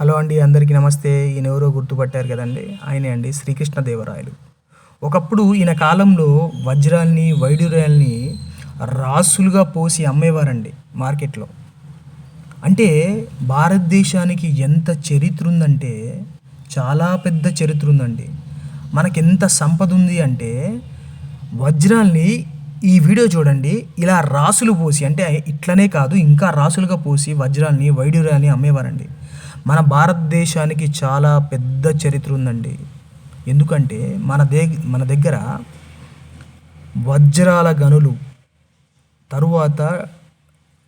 Hello అండి అందరికీ నమస్తే. ఈయన ఎవరో గుర్తుపట్టారు కదండి? ఆయనే అండి శ్రీకృష్ణదేవరాయలు. ఒకప్పుడు ఈయన కాలంలో వజ్రాల్ని వైడూర్యాల్ని రాసులుగా పోసి అమ్మేవారండి మార్కెట్లో. అంటే భారతదేశానికి ఎంత చరిత్ర ఉందంటే చాలా పెద్ద చరిత్ర ఉందండి. మనకి ఎంత సంపద ఉంది అంటే వజ్రాల్ని ఈ వీడియో చూడండి. ఇలా రాసులు పోసి అంటే ఇట్లనే కాదు ఇంకా రాసులుగా పోసి వజ్రాల్ని వైడూర్యాల్ని అమ్మేవారండి. మన భారతదేశానికి చాలా పెద్ద చరిత్ర ఉందండి. ఎందుకంటే మన దే మన దగ్గర వజ్రాల గనులు తరువాత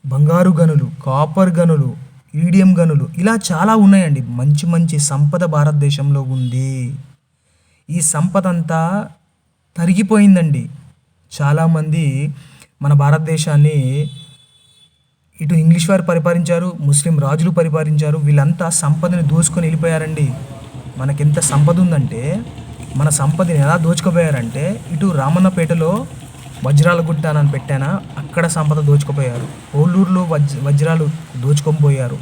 బంగారు గనులు కాపర్ గనులు ఈడియం గనులు ఇలా చాలా ఉన్నాయండి. మంచి మంచి సంపద భారతదేశంలో ఉంది. ఈ సంపద అంతా తరిగిపోయిందండి చాలామంది మన భారతదేశాన్ని ఇటు ఇంగ్లీష్ వారు పరిపాలించారు ముస్లిం రాజులు పరిపాలించారు వీళ్ళంతా సంపదని దోచుకొని వెళ్ళిపోయారండి. మనకెంత సంపద ఉందంటే మన సంపదని ఎలా దోచుకుపోయారంటే ఇటు రామన్నపేటలో వజ్రాల గుట్ట అని పెట్టానా అక్కడ సంపద దోచుకుపోయారు. ఓలూరులో వజ్ వజ్రాలు దోచుకొని పోయారు.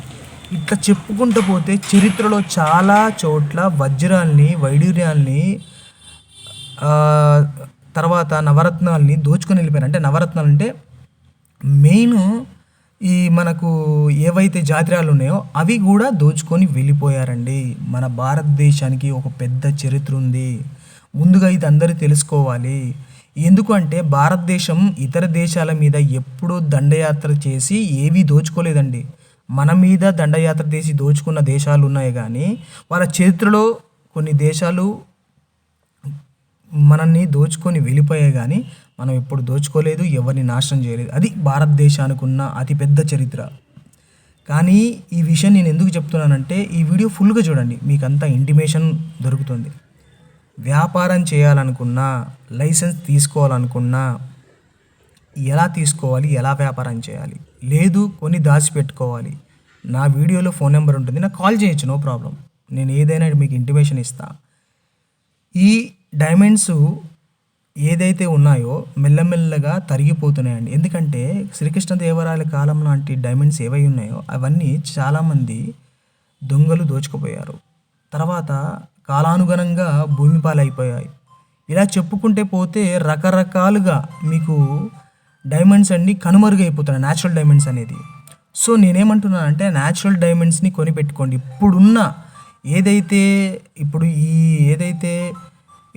ఇట్లా చెప్పుకుంటూ పోతే చరిత్రలో చాలా చోట్ల వజ్రాల్ని వైడూర్యాల్ని తర్వాత నవరత్నాల్ని దోచుకొని వెళ్ళిపోయారు. అంటే నవరత్నాలు అంటే మెయిన్ ఈ మనకు ఏవైతే జాతిరాలు ఉన్నాయో అవి కూడా దోచుకొని వెళ్ళిపోయారండి. మన భారతదేశానికి ఒక పెద్ద చరిత్ర ఉంది. ముందుగా ఇది అందరూ తెలుసుకోవాలి. ఎందుకంటే భారతదేశం ఇతర దేశాల మీద ఎప్పుడూ దండయాత్ర చేసి ఏవీ దోచుకోలేదండి. మన మీద దండయాత్ర చేసి దోచుకున్న దేశాలు ఉన్నాయి కానీ వాళ్ళ చరిత్రలో కొన్ని దేశాలు మనల్ని దోచుకొని వెళ్ళిపోయాయి కానీ మనం ఎప్పుడు దోచుకోలేదు ఎవరిని నాశనం చేయలేదు. అది భారతదేశానికి ఉన్న అతిపెద్ద చరిత్ర. కానీ ఈ విషయం నేను ఎందుకు చెప్తున్నానంటే ఈ వీడియో ఫుల్గా చూడండి. మీకు అంతా ఇంటిమేషన్ దొరుకుతుంది. వ్యాపారం చేయాలనుకున్నా లైసెన్స్ తీసుకోవాలనుకున్నా ఎలా తీసుకోవాలి ఎలా వ్యాపారం చేయాలి? లేదు కొన్ని దాచిపెట్టుకోవాలి. నా వీడియోలో ఫోన్ నెంబర్ ఉంటుంది. నాకు కాల్ చేయొచ్చు నో ప్రాబ్లం. నేను ఏదైనా మీకు ఇంటిమేషన్ ఇస్తా. ఈ డైమండ్స్ ఏదైతే ఉన్నాయో మెల్లమెల్లగా తరిగిపోతున్నాయండి. ఎందుకంటే శ్రీకృష్ణదేవరాయల కాలం లాంటి డైమండ్స్ ఏవై ఉన్నాయో అవన్నీ చాలామంది దొంగలు దోచుకుపోయారు. తర్వాత కాలానుగుణంగా భూమి పాలైపోయాయి. ఇలా చెప్పుకుంటే పోతే రకరకాలుగా మీకు డైమండ్స్ అన్ని కనుమరుగైపోతున్నాయి న్యాచురల్ డైమండ్స్ అనేది. సో నేనేమంటున్నానంటే న్యాచురల్ డైమండ్స్ని కొనిపెట్టుకోండి. ఇప్పుడున్న ఏదైతే ఇప్పుడు ఈ ఏదైతే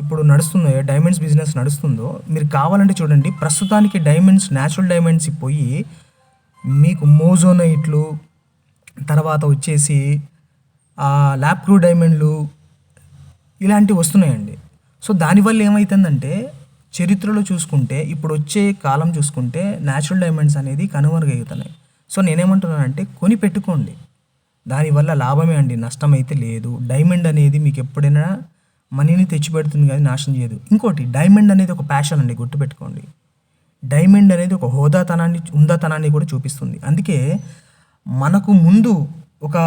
ఇప్పుడు నడుస్తుందో డైమండ్స్ బిజినెస్ నడుస్తుందో మీరు కావాలంటే చూడండి ప్రస్తుతానికి డైమండ్స్ న్యాచురల్ డైమండ్స్ పోయి మీకు మోజోనైట్లు తర్వాత వచ్చేసి ల్యాప్ క్రూ డైమండ్లు ఇలాంటివి వస్తున్నాయండి. సో దానివల్ల ఏమవుతుందంటే చరిత్రలో చూసుకుంటే ఇప్పుడు వచ్చే కాలం చూసుకుంటే న్యాచురల్ డైమండ్స్ అనేది కనుమరుగవుతున్నాయి సో నేనేమంటున్నానంటే కొని పెట్టుకోండి. దానివల్ల లాభమే అండి నష్టం అయితే లేదు. డైమండ్ అనేది మీకు ఎప్పుడైనా మనీని తెచ్చిపెడుతుంది కానీ నాశనం చేయదు. ఇంకోటి డైమండ్ అనేది ఒక ప్యాషన్ అండి గుర్తుపెట్టుకోండి. డైమండ్ అనేది ఒక హోదాతనాన్ని ఉందాతనాన్ని కూడా చూపిస్తుంది. అందుకే మనకు ముందు ఒక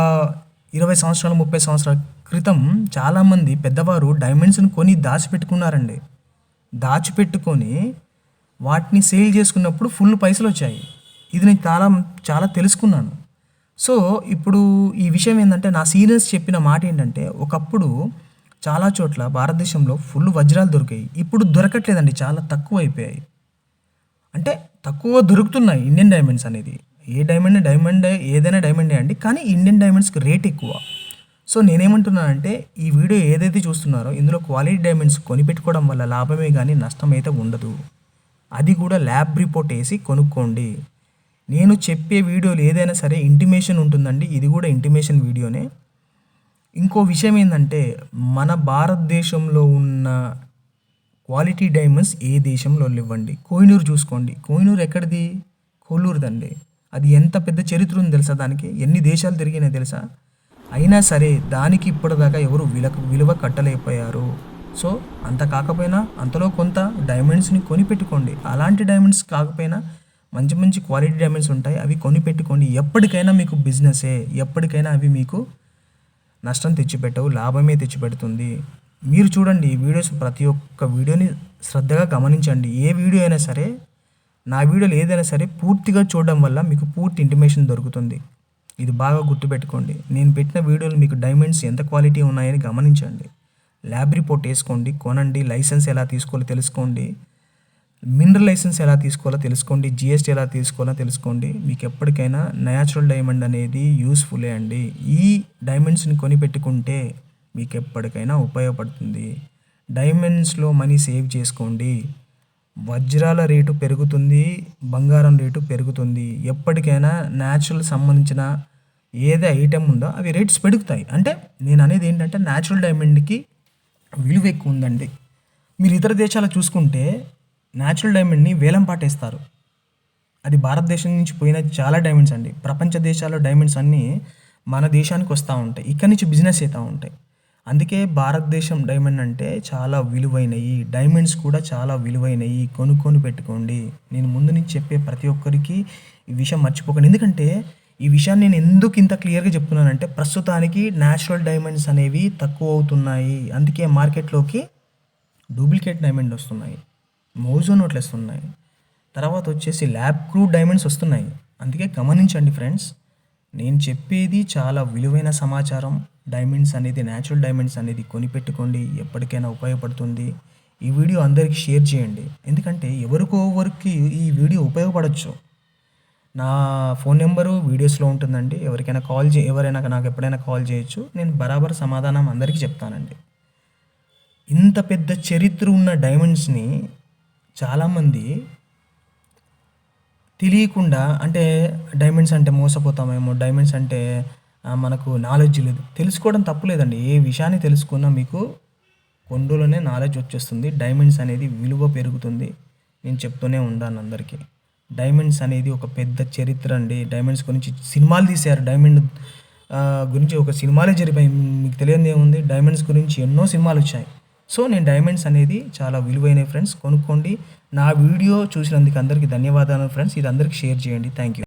ఇరవై సంవత్సరాలు ముప్పై సంవత్సరాల క్రితం చాలామంది పెద్దవారు డైమండ్స్ని కొని దాచిపెట్టుకున్నారండి. దాచిపెట్టుకొని వాటిని సేల్ చేసుకున్నప్పుడు ఫుల్ పైసలు వచ్చాయి. ఇది నేను చాలా చాలా తెలుసుకున్నాను. సో ఇప్పుడు ఈ విషయం ఏంటంటే నా సీనియర్స్ చెప్పిన మాట ఏంటంటే ఒకప్పుడు చాలా చోట్ల భారతదేశంలో ఫుల్ వజ్రాలు దొరికాయి. ఇప్పుడు దొరకట్లేదండి చాలా తక్కువ అయిపోయాయి అంటే తక్కువ దొరుకుతున్నాయి ఇండియన్ డైమండ్స్ అనేది. ఏ డైమండ్ డైమండ్ ఏదైనా డైమండే అండి కానీ ఇండియన్ డైమండ్స్కి రేట్ ఎక్కువ. సో నేనేమంటున్నానంటే ఈ వీడియో ఏదైతే చూస్తున్నారో ఇందులో క్వాలిటీ డైమండ్స్ కొనిపెట్టుకోవడం వల్ల లాభమే కానీ నష్టం అయితే ఉండదు. అది కూడా ల్యాబ్ రిపోర్ట్ వేసి కొనుక్కోండి. నేను చెప్పే వీడియోలు ఏదైనా సరే ఇంటిమేషన్ ఉంటుందండి. ఇది కూడా ఇంటిమేషన్ వీడియోనే ఇంకో విషయం ఏంటంటే మన భారతదేశంలో ఉన్న క్వాలిటీ డైమండ్స్ ఏ దేశంలో ఇవ్వండి కోహినూరు చూసుకోండి. కోహినూరు ఎక్కడిది? కోలూరుదండి అది ఎంత పెద్ద చరిత్ర ఉంది తెలుసా దానికి? ఎన్ని దేశాలు తిరిగినాయి తెలుసా? అయినా సరే దానికి ఇప్పటిదాకా ఎవరు విల విలువ కట్టలేకపోయారు. సో అంత కాకపోయినా అంతలో కొంత డైమండ్స్ని కొనిపెట్టుకోండి. అలాంటి డైమండ్స్ కాకపోయినా మంచి మంచి క్వాలిటీ డైమండ్స్ ఉంటాయి. అవి కొనిపెట్టుకోండి. ఎప్పటికైనా మీకు బిజినెసే. ఎప్పటికైనా అవి మీకు నష్టం తెచ్చిపెట్టవు లాభమే తెచ్చిపెడుతుంది. మీరు చూడండి ఈ వీడియోస్ ప్రతి ఒక్క వీడియోని శ్రద్ధగా గమనించండి. ఏ వీడియో అయినా సరే నా వీడియోలు ఏదైనా సరే పూర్తిగా చూడడం వల్ల మీకు పూర్తి ఇంటిమేషన్ దొరుకుతుంది. ఇది బాగా గుర్తుపెట్టుకోండి. నేను పెట్టిన వీడియోలు మీకు డైమండ్స్ ఎంత క్వాలిటీ ఉన్నాయని గమనించండి. ల్యాబ్ రిపోర్ట్ వేసుకోండి కొనండి లైసెన్స్ ఎలా తీసుకోవాలో తెలుసుకోండి. మినరల్ లైసెన్స్ ఎలా తీసుకోవాలో తెలుసుకోండి జిఎస్టీ ఎలా తీసుకోవాలో తెలుసుకోండి. మీకు ఎప్పటికైనా న్యాచురల్ డైమండ్ అనేది యూస్ఫులే అండి. ఈ డైమండ్స్ని కొనిపెట్టుకుంటే మీకు ఎప్పటికైనా ఉపయోగపడుతుంది. డైమండ్స్లో మనీ సేవ్ చేసుకోండి. వజ్రాల రేటు పెరుగుతుంది బంగారం రేటు పెరుగుతుంది. ఎప్పటికైనా న్యాచురల్ సంబంధించిన ఏదే ఐటెం ఉందో అవి రేట్స్ పెరుగుతాయి. అంటే నేను అనేది ఏంటంటే న్యాచురల్ డైమండ్కి విలువ ఎక్కువ ఉందండి. మీరు ఇతర దేశాలు చూసుకుంటే న్యాచురల్ డైమండ్ని వేలం పాటేస్తారు. అది భారతదేశం నుంచి పోయిన చాలా డైమండ్స్ అండి. ప్రపంచ దేశాల్లో డైమండ్స్ అన్నీ మన దేశానికి వస్తూ ఉంటాయి. ఇక్కడి నుంచి బిజినెస్ అవుతూ ఉంటాయి. అందుకే భారతదేశం డైమండ్ అంటే చాలా విలువైనవి డైమండ్స్ కూడా చాలా విలువైనవి కొనుక్కొని పెట్టుకోండి. నేను ముందు నుంచి చెప్పే ప్రతి ఒక్కరికి ఈ విషయం మర్చిపోకండి. ఎందుకంటే ఈ విషయాన్ని నేను ఎందుకు ఇంత క్లియర్గా చెప్తున్నానంటే ప్రస్తుతానికి న్యాచురల్ డైమండ్స్ అనేవి తక్కువ అవుతున్నాయి. అందుకే మార్కెట్లోకి డూప్లికేట్ డైమండ్ వస్తున్నాయి. మోజో నోట్లు వస్తున్నాయి. తర్వాత వచ్చేసి ల్యాబ్ క్రూ డైమండ్స్ వస్తున్నాయి. అందుకే గమనించండి ఫ్రెండ్స్ నేను చెప్పేది చాలా విలువైన సమాచారం. డైమండ్స్ అనేది న్యాచురల్ డైమండ్స్ అనేది కొనిపెట్టుకోండి ఎప్పటికైనా ఉపయోగపడుతుంది. ఈ వీడియో అందరికీ షేర్ చేయండి. ఎందుకంటే ఎవరికో ఎవరికి ఈ వీడియో ఉపయోగపడవచ్చు నా ఫోన్ నెంబరు వీడియోస్లో ఉంటుందండి. ఎవరికైనా కాల్ చే ఎవరైనా నాకు ఎప్పుడైనా కాల్ చేయొచ్చు. నేను బరాబర్ సమాధానం అందరికీ చెప్తానండి. ఇంత పెద్ద చరిత్ర ఉన్న డైమండ్స్ని చాలామంది తెలియకుండా అంటే డైమండ్స్ అంటే మోసపోతామేమో డైమండ్స్ అంటే మనకు నాలెడ్జ్ లేదు. తెలుసుకోవడం తప్పులేదండి ఏ విషయాన్ని తెలుసుకున్నా మీకు కొండలోనే నాలెడ్జ్ వచ్చేస్తుంది. డైమండ్స్ అనేది విలువ పెరుగుతుంది. నేను చెప్తూనే ఉన్నాను అందరికీ. డైమండ్స్ అనేది ఒక పెద్ద చరిత్ర అండి. డైమండ్స్ గురించి సినిమాలు తీశారు. డైమండ్ గురించి ఒక సినిమాలే జరిపాయి. మీకు తెలియదు ఏముంది డైమండ్స్ గురించి ఎన్నో సినిమాలు వచ్చాయి. సో నేను డైమండ్స్ అనేది చాలా విలువైనవి ఫ్రెండ్స్. కొనుక్కోండి. నా వీడియో చూసినందుకు అందరికీ ధన్యవాదాలు ఫ్రెండ్స్. ఇది అందరికీ షేర్ చేయండి. Thank you